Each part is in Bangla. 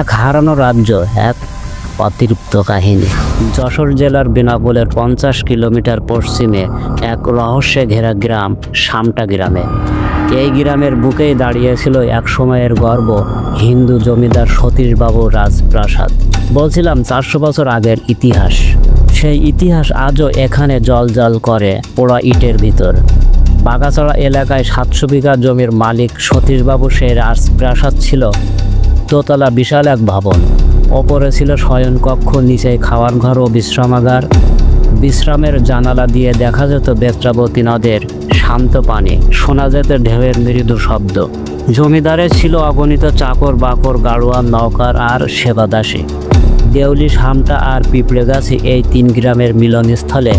এক হারানো রাজ্য, এক অতিরিক্ত কাহিনী। যশোর জেলার বেনাপোলের পঞ্চাশ কিলোমিটার পশ্চিমে এক রহস্যে ঘেরা গ্রাম সামটা গ্রামে। এই গ্রামের বুকেই দাঁড়িয়েছিল এক সময়ের গর্ব, হিন্দু জমিদার সতীশবাবু রাজপ্রাসাদ। বলছিলাম, চারশো বছর আগের ইতিহাস। সেই ইতিহাস আজও এখানে জল করে পোড়া ইটের ভিতর। বাগাছড়া এলাকায় সাতশো বিঘা জমির মালিক সতীশবাবু সেই রাজপ্রাসাদ ছিল। দোতলা বিশাল এক ভবন। ওপরে ছিল শয়নকক্ষ নিচে খাওয়ার ঘর ও বিশ্রামাগার। বিশ্রামের জানালা দিয়ে দেখা যেত বেত্রাবতী নদের শান্ত পানি, শোনা যেত ঢেউয়ের মৃদু শব্দ। জমিদারের ছিল অগণিত চাকর বাকর গাড়োয়ান নৌকার আর সেবাদাসী। দেউলি সামটা আর পিঁপড়ে পিঁপড়েগাছি এই তিন গ্রামের মিলনস্থলে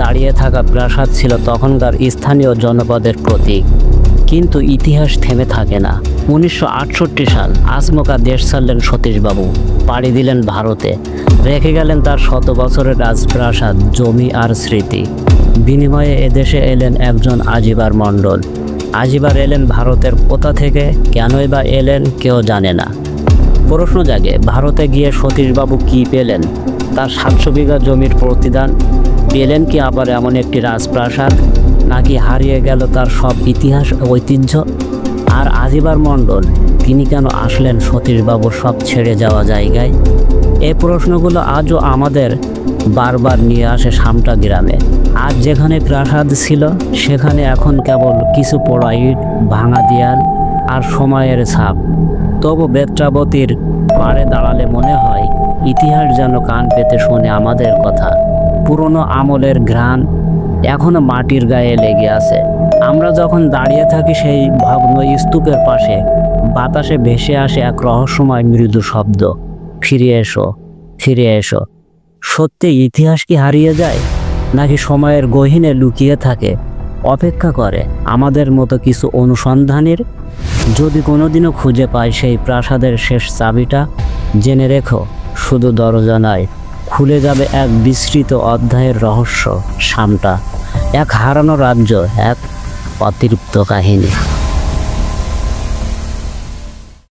দাঁড়িয়ে থাকা প্রাসাদ ছিল তখনকার স্থানীয় জনপদের প্রতীক। কিন্তু ইতিহাস থেমে থাকে না। উনিশশো আটষট্টি সাল আসমকা দেশ ছাড়লেন সতীশবাবু, পাড়ি দিলেন ভারতে। রেখে গেলেন তার শত বছরের রাজপ্রাসাদ, জমি আর স্মৃতি। বিনিময়ে এদেশে এলেন একজন আজিবার মণ্ডল। আজিবার এলেন ভারতের কোথা থেকে, কেনই বা এলেন কেউ জানে না। প্রশ্ন জাগে, ভারতে গিয়ে সতীশবাবু কি পেলেন? তার সাতশো বিঘা জমির প্রতিদান? পেলেন কি আবার এমন একটি রাজপ্রাসাদ? নাকি হারিয়ে গেল তার সব ইতিহাস ঐতিহ্য? আর আজিবার মণ্ডল, তিনি কেন আসলেন সতীশবাবুর সব ছেড়ে যাওয়া জায়গায়? এই প্রশ্নগুলো আজও আমাদের বারবার নিয়ে আসে সামটা গ্রামে। আজ যেখানে প্রাসাদ ছিল, সেখানে এখন কেবল কিছু পোড়া ইট ভাঙা দেয়াল আর সময়ের ছাপ। তবু বেত্রাবতীর পাড়ে দাঁড়ালে মনে হয়, ইতিহাস যেন কান পেতে শোনে আমাদের কথা। পুরনো আমলের ঘ্রাণ এখনও মাটির গায়ে লেগে আছে। আমরা যখন দাঁড়িয়ে থাকি সেই ভগ্ন স্তূপের পাশে, বাতাসে ভেসে আসে এক রহস্যময় মৃদু শব্দ। ফিরে এসো ফিরে এসো। সত্যি ইতিহাস কি হারিয়ে যায়, নাকি সময়ের গহীনে লুকিয়ে থাকে? অপেক্ষা করে, আমাদের মতো কিছু অনুসন্ধানের? যদি কোনোদিনও খুঁজে পাই সেই প্রাসাদের শেষ চাবিটা, জেনে রেখো, শুধু দরজা নয় খুলে যাবে এক বিস্তৃত অধ্যায়ের রহস্য সামটা এক হারানো রাজ্য এক অতিরিক্ত কাহিনী।